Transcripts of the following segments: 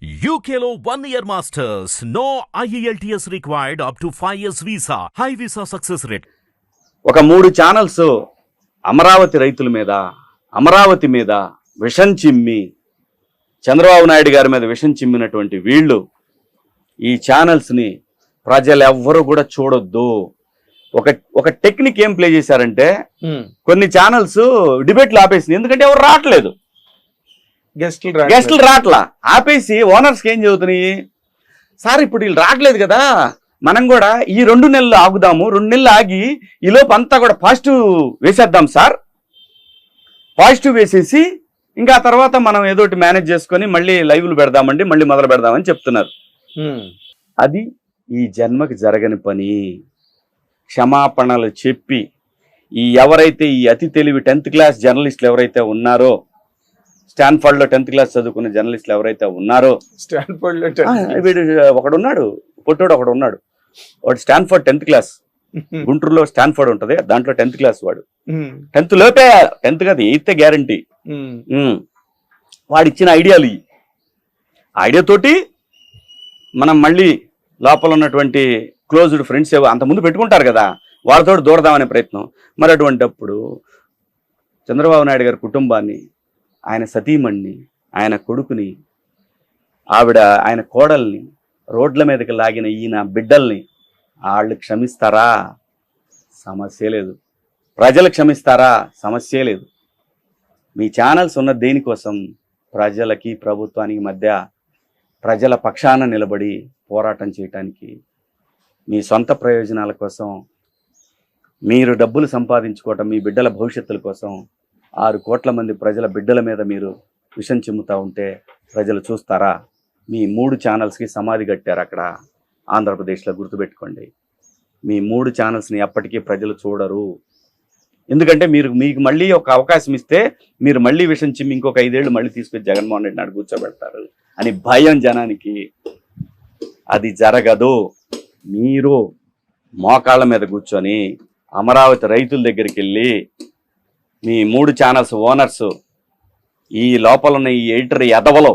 One year masters. No E IELTS required up to 5 years visa. High visa success rate. ఒక మూడు channels Amaravati రైతుల మీద అమరావతి మీద విషం చిమ్మి చంద్రబాబు నాయుడు గారి మీద విషం చిమ్మినటువంటి వీళ్ళు ఈ ఛానల్స్ని ప్రజలు ఎవ్వరూ కూడా చూడొద్దు ఒక ఒక టెక్నిక్ ఏం ప్లే చేశారంటే కొన్ని ఛానల్స్ డిబేట్లు ఆపేసింది ఎందుకంటే ఎవరు రావట్లేదు గెస్ట్లు గెస్టులు రావట్లా ఆపేసి ఓనర్స్కి ఏం చదువుతున్నాయి? సార్ ఇప్పుడు వీళ్ళు రావట్లేదు కదా. మనం కూడా ఈ రెండు నెలలు ఆగుదాము. రెండు నెలలు ఆగి ఈ లోపు అంతా కూడా పాజిటివ్ వేసేద్దాం సార్. పాజిటివ్ వేసేసి ఇంకా తర్వాత మనం ఏదో ఒకటి మేనేజ్ చేసుకొని మళ్ళీ లైవ్లు పెడదామండి మళ్ళీ మొదలు పెడదామని చెప్తున్నారు. అది ఈ జన్మకి జరగని పని. క్షమాపణలు చెప్పి ఈ ఎవరైతే ఈ అతి తెలివి టెన్త్ క్లాస్ జర్నలిస్టులు ఎవరైతే ఉన్నారో స్టాన్ఫర్డ్లో టెన్త్ క్లాస్ చదువుకున్న జర్నలిస్టులు ఎవరైతే ఉన్నారో స్టాన్ఫోర్డ్లో వీడు ఒకడు ఉన్నాడు పొట్టోడు ఒకడు ఉన్నాడు వాడు స్టాన్ఫర్డ్ టెన్త్ క్లాస్. గుంటూరులో స్టాన్ఫర్డ్ ఉంటది దాంట్లో టెన్త్ క్లాస్ వాడు. టెన్త్ లోపే టెన్త్ కాదు ఎయిత్ గ్యారంటీ. వాడు ఇచ్చిన ఐడియాలు ఇవి ఐడియా తోటి మనం మళ్ళీ లోపల ఉన్నటువంటి క్లోజ్డ్ ఫ్రెండ్స్ ఏవో అంతకుముందు పెట్టుకుంటారు కదా వాళ్ళతో దూరదామనే ప్రయత్నం. మరి అటువంటప్పుడు చంద్రబాబు నాయుడు గారి కుటుంబాన్ని ఆయన సతీమణ్ణి ఆయన కొడుకుని ఆవిడ ఆయన కోడల్ని రోడ్ల మీదకి లాగిన ఈయన బిడ్డల్ని వాళ్ళు క్షమిస్తారా? సమస్య లేదు. ప్రజలు క్షమిస్తారా? సమస్య లేదు. మీ ఛానల్స్ ఉన్న దేనికోసం? ప్రజలకి ప్రభుత్వానికి మధ్య ప్రజల పక్షాన నిలబడి పోరాటం చేయటానికి. మీ సొంత ప్రయోజనాల కోసం మీరు డబ్బులు సంపాదించుకోవటం మీ బిడ్డల భవిష్యత్తుల కోసం ఆరు కోట్ల మంది ప్రజల బిడ్డల మీద మీరు విషం చిమ్ముతా ఉంటే ప్రజలు చూస్తారా? మీ మూడు ఛానల్స్కి సమాధి కట్టారు అక్కడ ఆంధ్రప్రదేశ్లో గుర్తుపెట్టుకోండి. మీ మూడు ఛానల్స్ని ఎప్పటికీ ప్రజలు చూడరు. ఎందుకంటే మీరు మీకు మళ్ళీ ఒక అవకాశం ఇస్తే మీరు మళ్ళీ విషం చిమ్మి ఇంకొక ఐదేళ్ళు మళ్ళీ తీసుకొచ్చి జగన్మోహన్ రెడ్డి నాడు కూర్చోబెడతారు అని భయం జనానికి. అది జరగదు. మీరు మోకాళ్ళ మీద కూర్చొని అమరావతి రైతుల దగ్గరికి వెళ్ళి మీ మూడు ఛానల్స్ ఓనర్స్ ఈ లోపల ఉన్న ఈ ఎడిటర్ ఎదవలో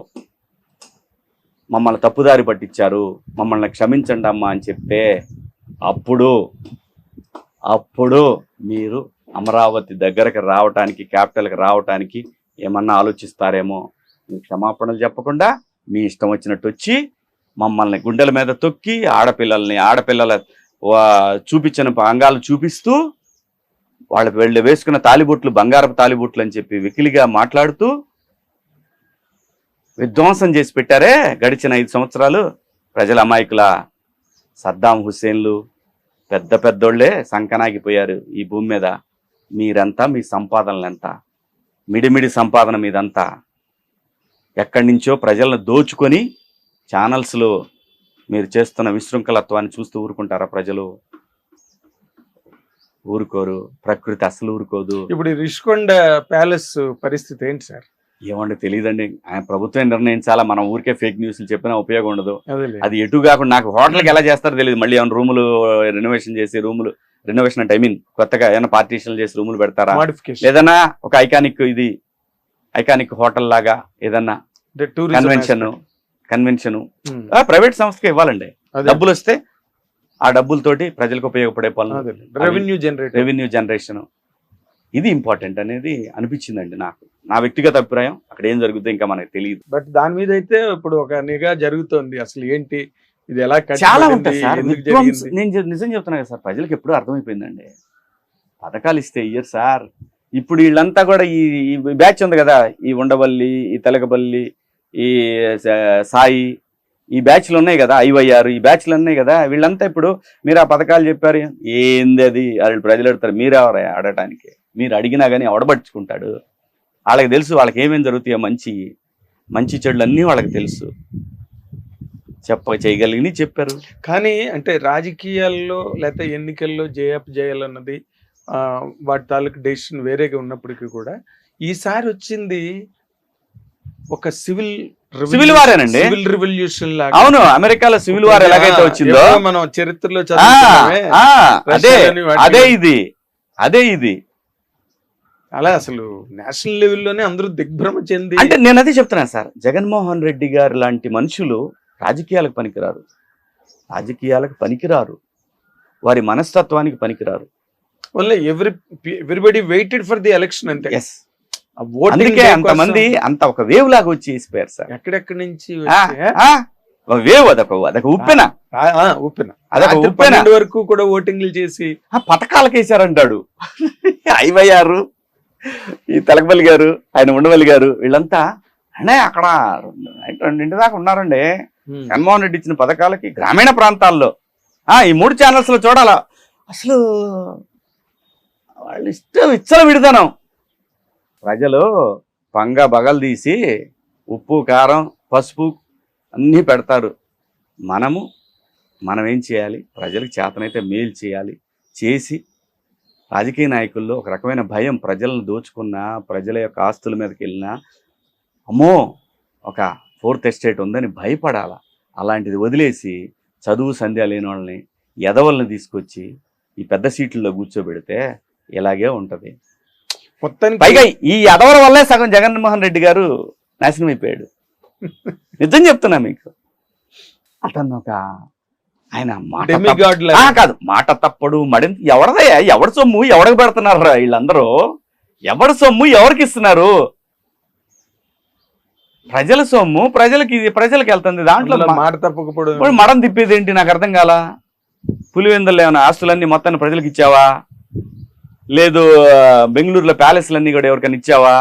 మమ్మల్ని తప్పుదారి పట్టించారు. మమ్మల్ని క్షమించండి అమ్మా అని చెప్తే అప్పుడు అప్పుడు మీరు అమరావతి దగ్గరకు రావటానికి క్యాపిటల్కి రావటానికి ఏమన్నా ఆలోచిస్తారేమో? మీ క్షమాపణలు చెప్పకుండా మీ ఇష్టం వచ్చినట్టు వచ్చి మమ్మల్ని గుండెల మీద తొక్కి ఆడపిల్లల్ని ఆడపిల్లల చూపించిన అంగాలు చూపిస్తూ వాళ్ళ వెళ్ళి వేసుకున్న తాలిబొట్లు బంగారపు తాలిబొట్లు అని చెప్పి వికిలిగా మాట్లాడుతూ విధ్వంసం చేసి పెట్టారే గడిచిన ఐదు సంవత్సరాలు. ప్రజల అమాయకుల సద్దాం హుస్సేన్లు పెద్ద పెద్దోళ్ళే సంకనాగిపోయారు ఈ భూమి మీద. మీరంతా మీ సంపాదనలంతా మిడిమిడి సంపాదన మీదంతా ఎక్కడి నుంచో ప్రజలను దోచుకొని ఛానల్స్లో మీరు చేస్తున్న విశృంఖలత్వాన్ని చూస్తూ ఊరుకుంటారా ప్రజలు? ఊరుకోరు ప్రకృతి అసలు ఊరుకోదు. ఇప్పుడు రిషికొండ ప్యాలెస్ పరిస్థితి ఏంటి సార్? ఏమంటే తెలియదండి ఆయన ప్రభుత్వం నిర్ణయించాలా? మనం ఊరికే ఫేక్ న్యూస్లు చెప్పినా ఉపయోగం ఉండదు. అదే ఎటు కాకుండా నాకు హోటల్కి ఎలా చేస్తారో తెలియదు మళ్ళీ ఏమైనా రూములు రెనోవేషన్ చేసి రూములు రెనోవేషన్ అంటే ఐ మీన్ కొత్తగా ఏమైనా పార్టీషన్లు చేసి రూములు పెడతారా? ఏదన్నా ఒక ఐకానిక్ ఇది ఐకానిక్ హోటల్ లాగా ఏదన్నా కన్వెన్షన్ కన్వెన్షన్ ప్రైవేట్ సంస్థకి ఇవ్వాలండి. డబ్బులు వస్తే ఆ డబ్బులతోటి ప్రజలకు ఉపయోగపడే పనులు. రెవెన్యూ జనరేట్ రెవెన్యూ జనరేషన్ ఇది ఇంపార్టెంట్ అనేది అనిపించిందండి నాకు. నా వ్యక్తిగత అభిప్రాయం. అక్కడ ఏం జరుగుతుందో ఇంకా మనకు తెలియదు. బట్ దాని మీద అయితే ఇప్పుడు ఒక నిఘా జరుగుతోంది. అసలు ఏంటి? ఇది ఎలా చాలా ఉంటాయి సార్. నేను నిజం చెప్తున్నా కదా సార్. ప్రజలకు ఎప్పుడూ అర్థమైపోయిందండి. పథకాలు ఇస్తే ఇయ్యరు సార్. ఇప్పుడు వీళ్ళంతా కూడా ఈ బ్యాచ్ ఉంది కదా. ఈ ఉండవల్లి ఈ తెలకబల్లి ఈ సాయి ఈ బ్యాచ్లు ఉన్నాయి కదా ఐవైఆర్ ఈ బ్యాచ్లు ఉన్నాయి కదా వీళ్ళంతా ఇప్పుడు మీరు ఆ పథకాలు చెప్పారు. ఏంది అది? వాళ్ళు ప్రజలు అడతారు మీరు ఎవరు అడగటానికి మీరు అడిగినా కానీ అవడబట్టుకుంటాడు వాళ్ళకి తెలుసు వాళ్ళకి ఏమేమి జరుగుతాయో మంచి మంచి చెడులు అన్నీ వాళ్ళకి తెలుసు. చెప్ప చేయగలిగిన చెప్పారు. కానీ అంటే రాజకీయాల్లో లేకపోతే ఎన్నికల్లో జయప్ చేయాలన్నది వాటి తాలూకు డెసిషన్ వేరేగా ఉన్నప్పటికీ కూడా ఈసారి వచ్చింది ఒక సివిల్ war ఏనండి. సివిల్ రివల్యూషన్ లాగా. అవును అమెరికాలో సివిల్ వార్ ఎలాగైతే వచ్చిందో? మనం చరిత్రలో అదే. అదే ఇది అదే ఇది. అలా అసలు నేషనల్ లెవెల్లోనే అందరూ దిగ్భ్రమ చెంది అంటే నేను అదే చెప్తున్నాను సార్. జగన్మోహన్ రెడ్డి గారు లాంటి మనుషులు రాజకీయాలకు పనికిరారు. రాజకీయాలకు పనికిరారు. వారి మనస్తత్వానికి పనికిరారు. Only every everybody waited for the election అంతే. ఎస్ అందుకే అంతమంది అంత ఒక వేవ్ లాగా వచ్చి వేసిపోయారు సార్. ఎక్కడెక్కడి నుంచి వేవ్ అదొక అదొక ఉప్పెన. ఉప్పెన. అదొక ఉప్పెన. వరకు కూడా ఓటింగ్లు చేసి ఆ పథకాలకు వేశారంటాడు. ఐవయ్యారు ఈ తెలకపల్లి గారు ఆయన ఉండవల్లి గారు వీళ్ళంతా అనే అక్కడ రెండింటి దాకా ఉన్నారండి. జగన్మోహన్ రెడ్డి ఇచ్చిన పథకాలకి గ్రామీణ ప్రాంతాల్లో. ఆ ఈ మూడు ఛానల్స్లో చూడాలా. అసలు వాళ్ళు ఇష్టం ఇచ్చల విడదనం. ప్రజలు పంగ బగలు తీసి ఉప్పు కారం పసుపు అన్నీ పెడతారు. మనము మనం ఏం చేయాలి? ప్రజలకు చేతనైతే మేలు చేయాలి. చేసి రాజకీయ నాయకుల్లో ఒక రకమైన భయం ప్రజలను దోచుకున్నా ప్రజల యొక్క ఆస్తుల మీదకి వెళ్ళినా అమ్మో! ఒక ఫోర్త్ ఎస్టేట్ ఉందని భయపడాల? అలాంటిది వదిలేసి చదువు సంధ్య లేని వాళ్ళని ఎదవల్ని తీసుకొచ్చి ఈ పెద్ద సీట్లలో కూర్చోబెడితే ఇలాగే ఉంటుంది. పైగా ఈ ఎదవల వల్లే సగం జగన్మోహన్ రెడ్డి గారు నాశనం అయిపోయాడు. నిజం చెప్తున్నా మీకు. అతను ఒక ఆయన మాట కాదు మాట తప్పడు మడింత ఎవరిదయ్యా ఎవరి సొమ్ము? ఎవరికి పెడుతున్నారు వీళ్ళందరూ? ఎవరి సొమ్ము? ఎవరికి ఇస్తున్నారు? ప్రజల సొమ్ము ప్రజలకి ప్రజలకి వెళ్తుంది. దాంట్లో మాట తప్పకపోవడం మడం తిప్పేది ఏంటి? నాకు అర్థం కాల. పులివెందులు ఏమైనా ఆస్తులన్నీ మొత్తాన్ని ప్రజలకు ఇచ్చావా? లేదు బెంగళూరులో ప్యాలెస్లన్నీ కూడా ఎవరికైనా ఇచ్చావా?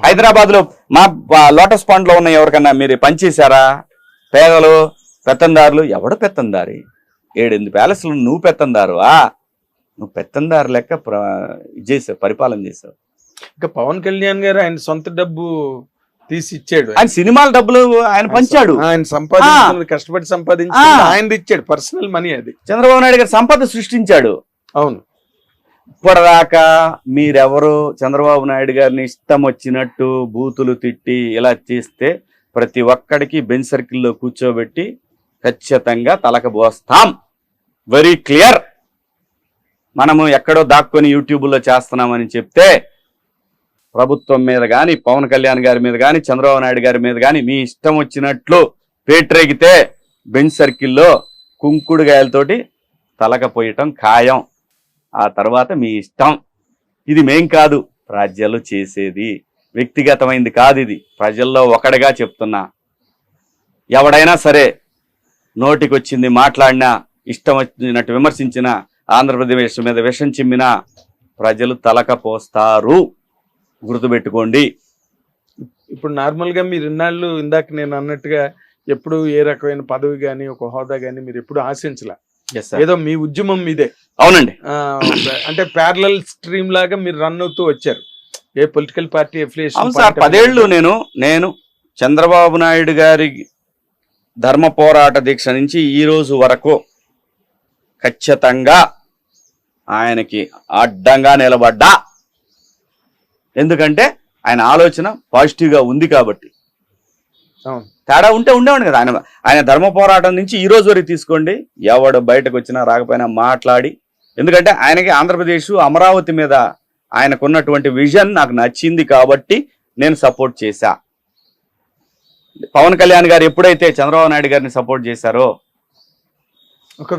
హైదరాబాద్లో మా లోటస్ పాండ్లో ఉన్న ఎవరికన్నా మీరు పనిచేశారా? పేదలు పెత్తందారులు? ఎవడు పెత్తందారి? ఏడెనిమిది ప్యాలెస్లు నువ్వు పెత్తందారు ఆ నువ్వు పెత్తందారు లెక్క చేసావు పరిపాలన చేసావు. ఇంకా పవన్ కళ్యాణ్ గారు ఆయన సొంత డబ్బు తీసి ఇచ్చాడు. ఆయన సినిమాల డబ్బులు ఆయన పంచాడు. ఆయన సంపాదించుకున్నది కష్టపడి సంపాదించి ఆ. ఆయనది ఇచ్చాడు పర్సనల్ మనీ అది. చంద్రబాబు నాయుడు గారు సంపద సృష్టించాడు. అవును. ఇప్పటిదాకా మీరెవరు చంద్రబాబు నాయుడు గారిని ఇష్టం వచ్చినట్టు బూతులు తిట్టి ఇలా చేస్తే ప్రతి ఒక్కడికి బెంచ్ సర్కిల్లో కూర్చోబెట్టి ఖచ్చితంగా తలకబోస్తాం వెరీ క్లియర్ మనము ఎక్కడో దాక్కొని యూట్యూబ్లో చేస్తున్నామని చెప్తే ప్రభుత్వం మీద కానీ పవన్ కళ్యాణ్ గారి మీద కానీ చంద్రబాబు నాయుడు గారి మీద కానీ మీ ఇష్టం వచ్చినట్లు పేట్రేగితే బెంచ్ సర్కిల్లో కుంకుడుగాయలతోటి తలకపోయటం ఖాయం. ఆ తర్వాత మీ ఇష్టం. ఇది మేం కాదు రాజ్యాలు చేసేది. వ్యక్తిగతమైంది కాదు ఇది. ప్రజల్లో ఒకడిగా చెప్తున్నా. ఎవడైనా సరే నోటికొచ్చింది మాట్లాడినా ఇష్టం వచ్చినట్టు విమర్శించిన ఆంధ్రప్రదేశ్ మీద విషం చిమ్మినా ప్రజలు తలక పోస్తారు. గుర్తుపెట్టుకోండి. ఇప్పుడు నార్మల్గా మీరు ఇన్నాళ్ళు ఇందాక నేను అన్నట్టుగా ఎప్పుడు ఏ రకమైన పదవి గాని ఒక హోదా గాని మీరు ఎప్పుడు ఆశించలే. ఏదో మీ ఉద్యమం మీదే. అవునండి. అంటే ప్యారలల్ స్ట్రీమ్ లాగా మీరు రన్ అవుతూ వచ్చారు. ఏ పొలిటికల్ పార్టీ అవును సార్ పదేళ్ళు నేను నేను చంద్రబాబు నాయుడు గారి ధర్మ పోరాట దీక్ష నుంచి ఈ రోజు వరకు ఖచ్చితంగా ఆయనకి అడ్డంగా నిలబడ్డా. ఎందుకంటే ఆయన ఆలోచన పాజిటివ్గా ఉంది కాబట్టి. అవును. తేడా ఉంటే ఉండేవాడు కదా. ఆయన ఆయన ధర్మ పోరాటం నుంచి ఈ రోజు వరకు తీసుకోండి. ఎవడు బయటకు వచ్చినా రాకపోయినా మాట్లాడి. ఎందుకంటే ఆయనకి ఆంధ్రప్రదేశ్ అమరావతి మీద ఆయనకున్నటువంటి విజన్ నాకు నచ్చింది కాబట్టి నేను సపోర్ట్ చేశా. పవన్ కళ్యాణ్ గారు ఎప్పుడైతే చంద్రబాబు నాయుడు గారిని సపోర్ట్ చేశారో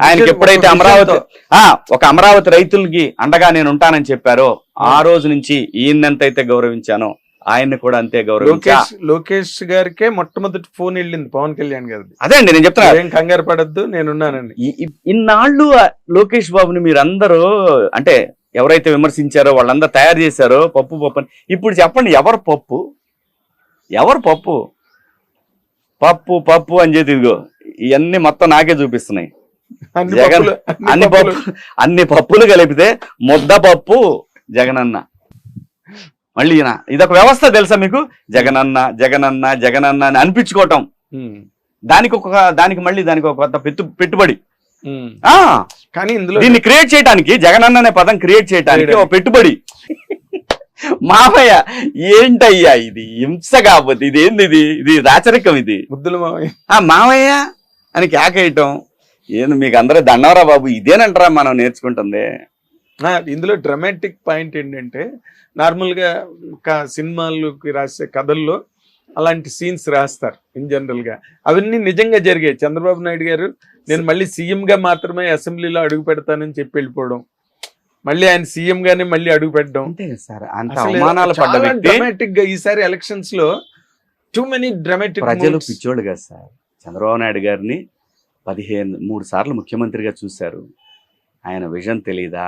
ఆయనకి ఎప్పుడైతే అమరావతి. ఆ ఒక అమరావతి రైతులకి అండగా నేను ఉంటానని చెప్పారో ఆ. రోజు నుంచి ఈయనంతైతే గౌరవించానో ఆయన్ని కూడా అంతే గౌరవించా లోకేష్ గారికే మొట్టమొదటి ఫోన్ వెళ్ళింది పవన్ కళ్యాణ్ గారిది. అదే అండి నేను చెప్తున్నా. ఏం కంగారు పడద్దు నేనున్నానండి. ఇన్నాళ్ళు లోకేష్ బాబుని మీరందరూ అంటే ఎవరైతే విమర్శించారో వాళ్ళందరూ తయారు చేశారో పప్పు పప్పు అని ఇప్పుడు చెప్పండి ఎవరు పప్పు? ఎవరు పప్పు? పప్పు పప్పు అని చెప్పి ఇదిగో ఇవన్నీ మొత్తం నాకే చూపిస్తున్నాయి. అన్ని జగన్ అన్ని పప్పు పప్పులు. అన్ని పప్పులు కలిపితే ముద్ద పప్పు జగనన్న. మళ్ళీ ఈయన. ఇదొక వ్యవస్థ తెలుసా మీకు? జగనన్న జగనన్న జగనన్న అని అనిపించుకోవటం. దానికి ఒక దానికి మళ్ళీ దానికి ఒక కొత్త పెట్టు పెట్టుబడి. కానీ ఇందులో దీన్ని క్రియేట్ చేయడానికి జగనన్న అనే పదం క్రియేట్ చేయడానికి. ఒక పెట్టుబడి. మామయ్య ఏంటయ్యా ఇది? హింస కాకపోతే ఇది ఏంది ఇది? ఇది రాచరికం ఇది. ముద్దుల మావయ్య ఆ మామయ్య అని కేకేయటం ఏంది మీకు అందరూ దండవరా బాబు. ఇదేనంటారా మనం నేర్చుకుంటుంది? ఇందులో డ్రమాటిక్ పాయింట్ ఏంటంటే నార్మల్గా సినిమాలకి రాసే కథల్లో అలాంటి సీన్స్ రాస్తారు ఇన్ జనరల్గా అవన్నీ నిజంగా జరిగాయి. చంద్రబాబు నాయుడు గారు నేను మళ్ళీ సీఎం గా మాత్రమే అసెంబ్లీలో అడుగు పెడతానని చెప్పి వెళ్ళిపోవడం మళ్ళీ ఆయన సీఎం గానే మళ్ళీ అడుగు పెట్టడం. డ్రమాటిక్గా ఈసారి ఎలక్షన్స్లో టూ మెనీ డ్రమాటిక్ ప్రజలు పిచ్చోళ్ళు కదా సార్. చంద్రబాబు నాయుడు గారిని పదిహేను మూడు సార్లు ముఖ్యమంత్రిగా చూశారు. ఆయన విజన్ తెలీదా?